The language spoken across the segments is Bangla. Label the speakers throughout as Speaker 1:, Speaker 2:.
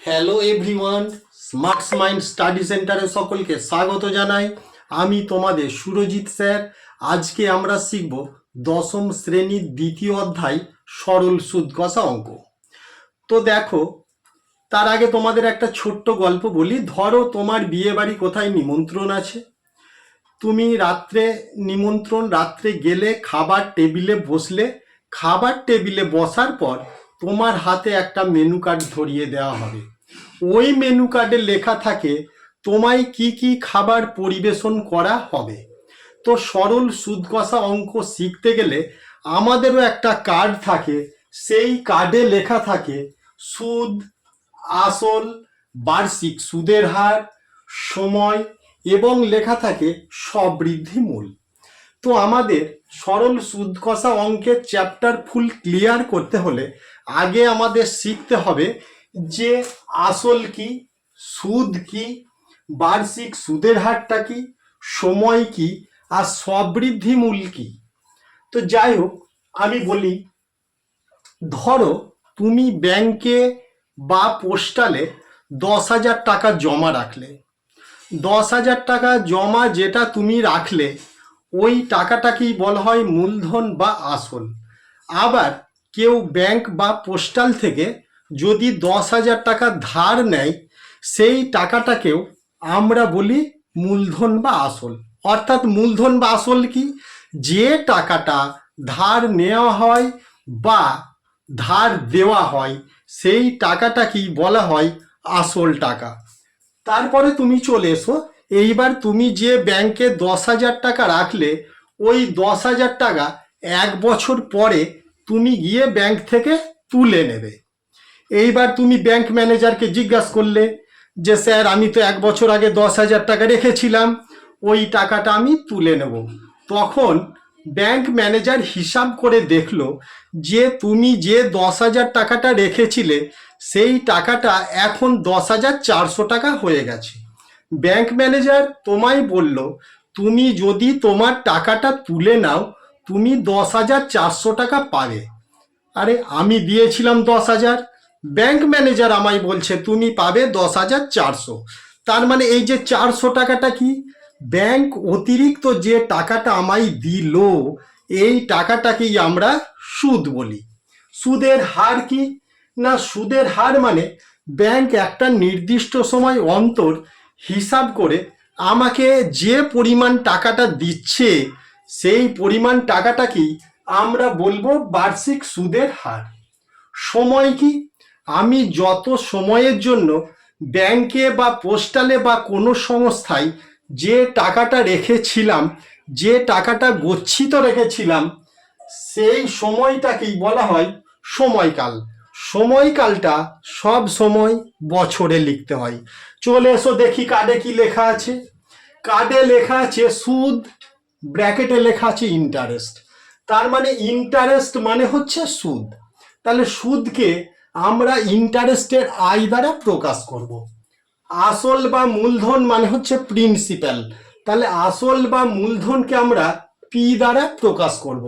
Speaker 1: Hello everyone smarts mind study সেন্টারে সকলকে স্বাগত জানাই। আমি তোমাদের সুরজিৎ স্যার। আজকে আমরা শিখব দশম শ্রেণির দ্বিতীয় অধ্যায়, সরল সুদ কষা অঙ্ক। তো দেখো, তার আগে তোমাদের একটা ছোট্ট গল্প বলি। ধরো তোমার বিয়ে বাড়ি কোথায় নিমন্ত্রণ আছে। তুমি রাত্রে নিমন্ত্রণ, রাত্রে গেলে খাবার টেবিলে বসলে, খাবার টেবিলে বসার পর তোমার হাতে একটা মেনু কার্ড ধরিয়ে দেওয়া হবে। ওই মেনু কার্ডে লেখা থাকে, তোমায় কি কি খাবার পরিবেশন করা হবে। তো সরল সুদ কষা অঙ্ক শিখতে গেলে আমাদেরও একটা কার্ড থাকে, সেই কার্ডে লেখা থাকে, সুদ, আসল, বার্ষিক সুদের হার, সময় এবং লেখা থাকে সবৃদ্ধি মূল তো আমাদের সরল সুদ কষা অঙ্কের চ্যাপ্টার ফুল ক্লিয়ার করতে হলে আগে আমাদের শিখতে হবে যে আসল কি, সুদ কি, বার্ষিক সুদের হারটা কি, সময় কি, আর সবৃদ্ধি মূল কি। তো যাই হোক, আমি বলি, ধরো তুমি ব্যাংকে বা পোস্টালে দশ হাজার টাকা জমা রাখলে। দশ হাজার টাকা জমা যেটা তুমি রাখলে, ওই টাকাটাকেই বলা হয় মূলধন বা আসল। আবার কেউ ব্যাংক বা পোস্টাল থেকে যদি দশ হাজার টাকা ধার নেয়, সেই টাকাটাকেও আমরা বলি মূলধন বা আসল। অর্থাৎ মূলধন বা আসল কি? যে টাকাটা ধার নেওয়া হয় বা ধার দেওয়া হয়, সেই টাকাটাকেই বলা হয় আসল টাকা। তারপরে তুমি চলে এসো। এইবার তুমি যে ব্যাংকে দশ হাজার টাকা রাখলে, ওই দশ হাজার টাকা এক বছর পরে তুমি গিয়ে ব্যাংক থেকে তুলে নেবে। এইবার তুমি ব্যাংক ম্যানেজারকে জিজ্ঞাসা করলে যে, স্যার, আমি তো এক বছর আগে দশ হাজার টাকা রেখেছিলাম, ওই টাকাটা আমি তুলে নেব। তখন ব্যাংক ম্যানেজার হিসাব করে দেখল যে, তুমি যে দশ হাজার টাকাটা রেখেছিলে, সেই টাকাটা এখন দশ হাজার চারশো টাকা হয়ে গেছে। ব্যাংক ম্যানেজার তোমায় বলল, তুমি যদি তোমার টাকাটা তুলে নাও তুমি দশ হাজার চারশো টাকা পাবে। আরে আমি দিয়েছিলাম দশ হাজার। ব্যাংক ম্যানেজার আমায় বলছে, তুমি পাবে দশ হাজার চারশো। তার মানে এই যে চারশো টাকাটা কি? ব্যাংক অতিরিক্ত যে টাকাটা আমায় দিল, এই টাকাটাকেই আমরা সুদ বলি। সুদের হার কি? না, সুদের হার মানে ব্যাংক একটা নির্দিষ্ট সময় অন্তর হিসাব করে আমাকে যে পরিমাণ টাকাটা দিচ্ছে সেই পরিমাণ টাকাটাকেই আমরা বলব বার্ষিক সুদের হার? সময় কি? আমি যত সময়ের জন্য ব্যাংকে বা পোস্টালে বা কোনো সংস্থায় যে টাকাটা রেখেছিলাম, যে টাকাটা গচ্ছিত রেখেছিলাম, সেই সময়টাকেই বলা হয় সময়কাল। সময়কালটা সব সময় বছরে লিখতে হয়। চলে এসো দেখি কার্ডে কি লেখা আছে। কার্ডে লেখা আছে সুদ ব্র্যাকেটে লেখা আছে ইন্টারেস্ট তার মানে ইন্টারেস্ট মানে হচ্ছে সুদ। তাহলে সুদকে আমরা ইন্টারেস্টের আয় দ্বারা প্রকাশ করব। আসল বা মূলধন মানে হচ্ছে প্রিন্সিপাল তাহলে আসল বা মূলধনকে আমরা পি দ্বারা প্রকাশ করব।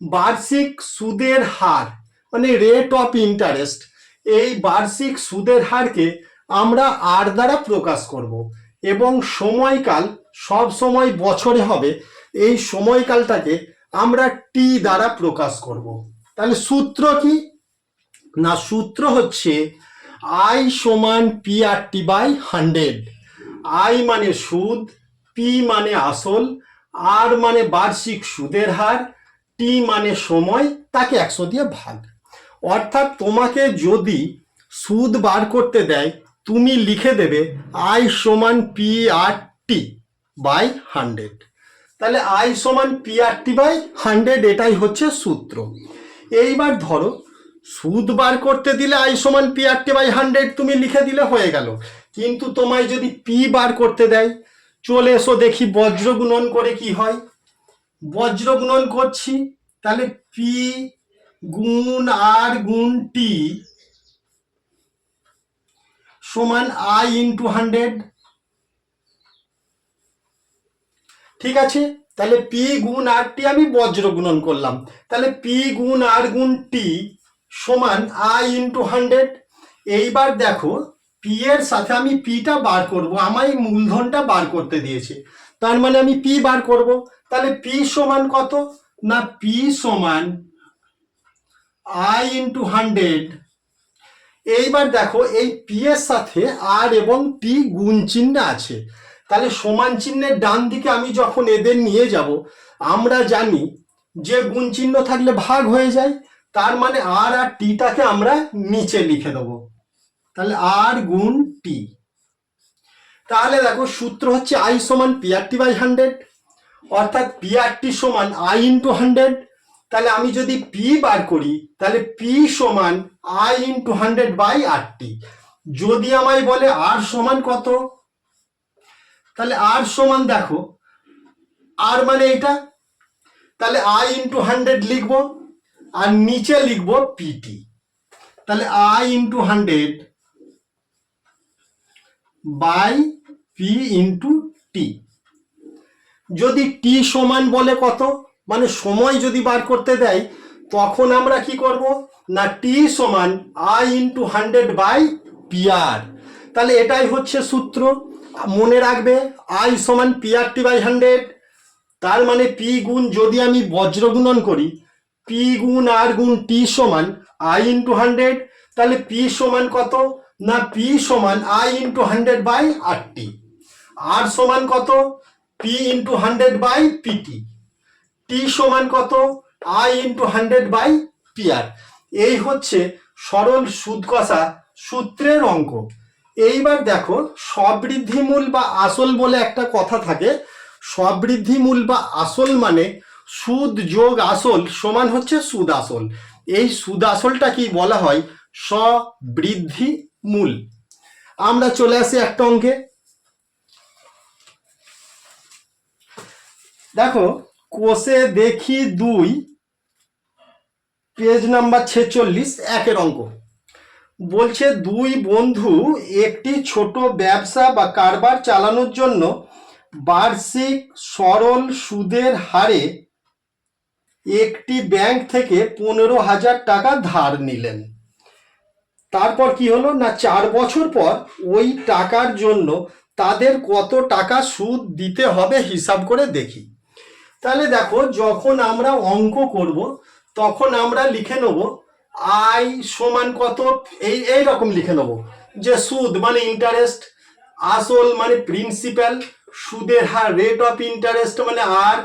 Speaker 1: বার্ষিক সুদের হার মানে রেট অফ ইন্টারেস্ট এই বার্ষিক সুদের হারকে আমরা আর দ্বারা প্রকাশ করব। এবং সময়কাল সব সময় বছরে হবে। এই সময়কালটাকে আমরা টি দ্বারা প্রকাশ করব। তাহলে সূত্র কি? না, সূত্র হচ্ছে আই সমান P R T by hundred I মানে সুদ পি মানে আসল আর মানে বার্ষিক সুদের হার টি মানে সময়, তাকে একশো দিয়ে ভাগ। অর্থাৎ তোমাকে যদি সুদ বার করতে দেয়, তুমি লিখে দেবে আই সমান P R T by hundred তাহলে আই সমান P R T by hundred এটাই হচ্ছে সূত্র। এইবার ধরো, সুদ বার করতে দিলে আই সমান P R T by hundred তুমি লিখে দিলে হয়ে গেল। কিন্তু তোমায় যদি পি বার করতে দেয়, চলে এসো দেখি বজ্র গুণন করে কি হয়। বজ্র গুণন করছি, তাহলে পি গুণ আর গুণ টি সমান আই ইন্টু হান্ড্রেড ঠিক আছে? তাহলে পি গুণ আর টি আমি বজ্র গুণন করলাম। তাহলে পি গুণ আর গুণ টি সমান আই ইন্টু হান্ড্রেড এইবার দেখো পি এর সাথে আমি পিটা বার করব, আমায় মূলধনটা বার করতে দিয়েছে। তার মানে আমি পি বার করব। তাহলে পি সমান কত? না পি সমান আই ইন্টু হান্ড্রেড এইবার দেখো, এই পি এর সাথে আর এবং টি গুণ চিহ্ন আছে। তাহলে সমান চিহ্নের ডান দিকে আমি যখন এদের নিয়ে যাব, আমরা জানি যে গুণ চিহ্ন থাকলে ভাগ হয়ে যায়, তার মানে আর আর টিটাকে আমরা নিচে লিখে দেবো। তাহলে আর গুণ টি। তাহলে দেখো সূত্র হচ্ছে আই সমান পিআরটি বাই হান্ড্রেড অর্থাৎ পিআরটি সমান আই ইন্টু হান্ড্রেড তাহলে আমি যদি পি বার করি, তাহলে পি সমান I into hundred by R T যদি আমায় বলে আর সমান কত? তাহলে আর সমান দেখো আর মানে এটা, তাহলে আই ইন্টু হান্ড্রেড লিখব, আর নিচে লিখব পিটি তাহলে I into hundred by P into T যদি টি সমান বলে কত মানে সময় যদি বার করতে দেয়, তখন আমরা কি করব? না টি সমান I into hundred by P R তাহলে এটাই হচ্ছে সূত্র। মনে রাখবে, আই সমান P R T by hundred তার মানে পি গুণ যদি আমি বজ্র গুণন করি পি গুণ আর গুণ টি সমান আই ইন্টু হান্ড্রেড তাহলে পি সমান কত? না পি সমান I into hundred by R T R সমান কত? P into hundred by P T T সমান কত? I into hundred by P R এই হচ্ছে সরল সুদ কষা সূত্রের অঙ্ক। এইবার দেখো সবৃদ্ধিমূল বা আসল বলে একটা কথা থাকে। সবৃদ্ধিমূল বা আসল মানে সুদ যোগ আসল সমান হচ্ছে সুদ আসল। এই সুদ আসলটা কি বলা হয়? সবৃদ্ধি মূল আমরা চলে আসি একটা অঙ্কে। দেখো, কোষে দেখি দুই, পেজ নাম্বার ছেচল্লিশ, একের অঙ্ক। বলছে, দুই বন্ধু একটি ছোট ব্যবসা বা কারবার চালানোর জন্য বার্ষিক সরল সুদের হারে একটি ব্যাংক থেকে পনেরো হাজার টাকা ধার নিলেন। তারপর কি হলো? না, চার বছর পর ওই টাকার জন্য তাদের কত টাকা সুদ দিতে হবে হিসাব করে দেখি। তাহলে দেখো, যখন আমরা অঙ্ক করব, তখন আমরা লিখে নেব আই সমান কত? এই এই রকম লিখে নেব। যে সুদ মানে ইন্টারেস্ট আসল মানে প্রিন্সিপাল সুদের হার রেট অফ ইন্টারেস্ট মানে আর,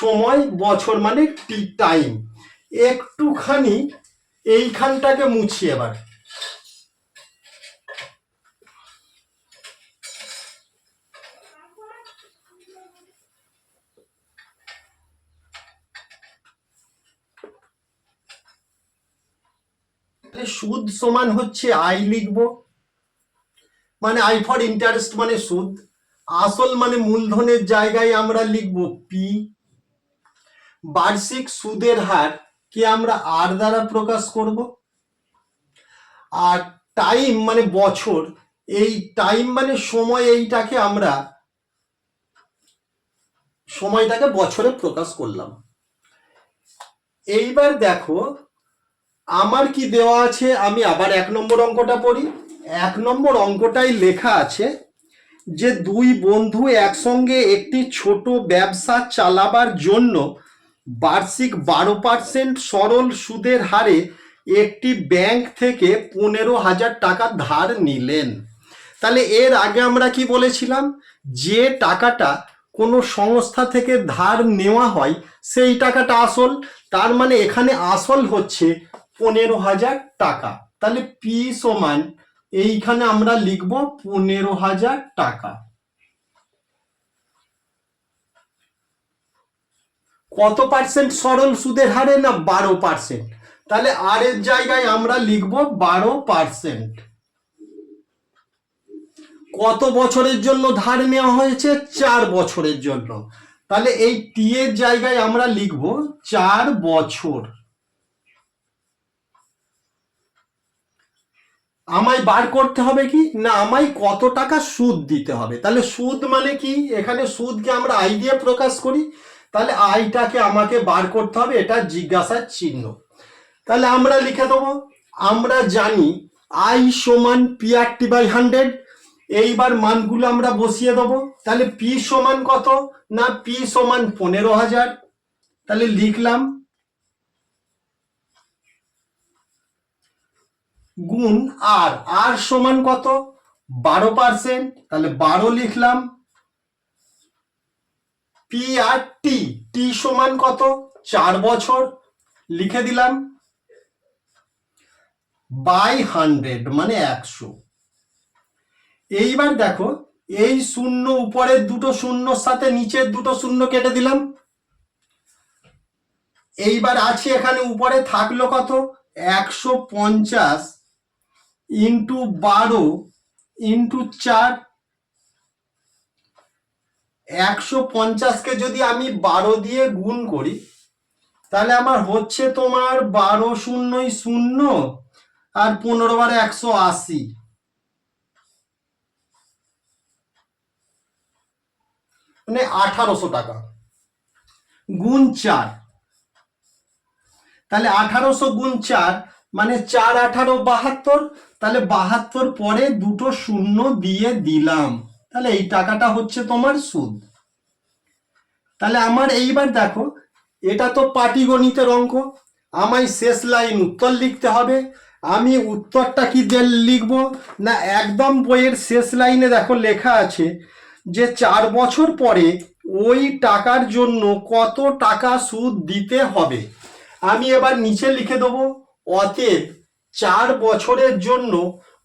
Speaker 1: সময়, বছর মানে টাইম একটুখানি এইখানটাকে মুছি এবার। সুদ সমান হচ্ছে আই লিখব। মানে আই ফর ইন্টারেস্ট মানে সুদ। আসল মানে মূলধনের জায়গায় আমরা লিখব পি বার্ষিক সুদের হার কে আমরা আর দ্বারা প্রকাশ করব। আর টাইম মানে বছর, এই টাইম মানে সময় এইটাকে আমরা, সময়টাকে বছরে প্রকাশ করলাম। এইবার দেখো আমার কি দেওয়া আছে? আমি আবার এক নম্বর অঙ্কটা পড়ি। এক নম্বর অঙ্কটাই লেখা আছে যে, দুই বন্ধু একসঙ্গে একটি ছোট ব্যবসা চালাবার জন্য বার্ষিক বারো পার্সেন্ট সরল সুদের হারে একটি ব্যাংক থেকে পনেরো হাজার টাকা ধার নিলেন। তাহলে এর আগে আমরা কি বলেছিলাম? যে টাকাটা কোনো সংস্থা থেকে ধার নেওয়া হয়, সেই টাকাটা আসল। তার মানে এখানে আসল হচ্ছে পনেরো হাজার টাকা। তাহলে পি সমান, এইখানে আমরা লিখব পনেরো হাজার টাকা। কত পার্সেন্ট সরল সুদের হারে না বারো পার্সেন্ট তাহলে আর এর জায়গায় আমরা লিখব বারো পার্সেন্ট কত বছরের জন্য ধার নেওয়া হয়েছে? চার বছরের জন্য। তাহলে এই টি এর জায়গায় আমরা লিখব চার বছর। আমায় বার করতে হবে কি? না, আমায় কত টাকা সুদ দিতে হবে? তাহলে সুদ মানে কি? এখানে সুদকে আমরা আই দিয়ে প্রকাশ করি। তাহলে আইটাকে আমাকে বার করতে হবে, এটা জিজ্ঞাসার চিহ্ন। তাহলে আমরা লিখে দেবো আমরা জানি আই সমান P R T by hundred, এইবার মানগুলো আমরা বসিয়ে দেবো। তাহলে পি সমান কত? না, পি সমান পনেরো হাজার। তাহলে লিখলাম গুণ আর আর সমান কত? বারো পার্সেন্ট তাহলে বারো লিখলাম। পি আর টি টি সমান কত? চার বছর, লিখে দিলাম। বাই হান্ড্রেড মানে একশো। এইবার দেখো, এই শূন্য উপরের দুটো শূন্যর সাথে নিচের দুটো শূন্য কেটে দিলাম। এইবার আছে এখানে উপরে থাকল কত? একশো পঞ্চাশ। ইন্টু বারো ইন্টু চার, একশো পঞ্চাশকে যদি আমি বারো দিয়ে গুণ করি, তাহলে আমার হচ্ছে তোমার বারো শূন্যই শূন্য আর পনেরো বারে একশো আশি। মানে আঠারোশো টাকা। গুণ চার। তাহলে আঠারোশো গুণ চার মানে চার আঠারো বাহাত্তর তাহলে বাহাত্তর পরে দুটো শূন্য দিয়ে দিলাম। তাহলে এই টাকাটা হচ্ছে তোমার সুদ। তাহলে আমার এইবার দেখো, এটা তো পাটিগণিতের অঙ্ক। আমায় শেষ লাইন উত্তর লিখতে হবে। আমি উত্তরটা কি লিখব? না, একদম বইয়ের শেষ লাইনে দেখো লেখা আছে যে চার বছর পরে ওই টাকার জন্য কত টাকা সুদ দিতে হবে। আমি এবার নিচে লিখে দেবো, অতএব চার বছরের জন্য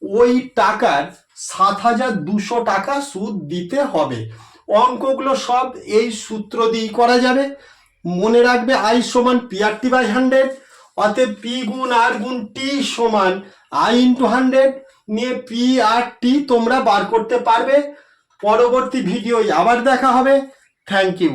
Speaker 1: ওই টাকার সাত হাজার দুশো টাকা সুদ দিতে হবে। অঙ্কগুলো সব এই সূত্র দিয়েই করা যাবে। মনে রাখবে আই সমান P R T by hundred অতএব পি গুণ আর গুণ টি সমান আই ইন্টু হান্ড্রেড নিয়ে পি আর টি তোমরা বার করতে পারবে। পরবর্তী ভিডিওয় আবার দেখা হবে। Thank you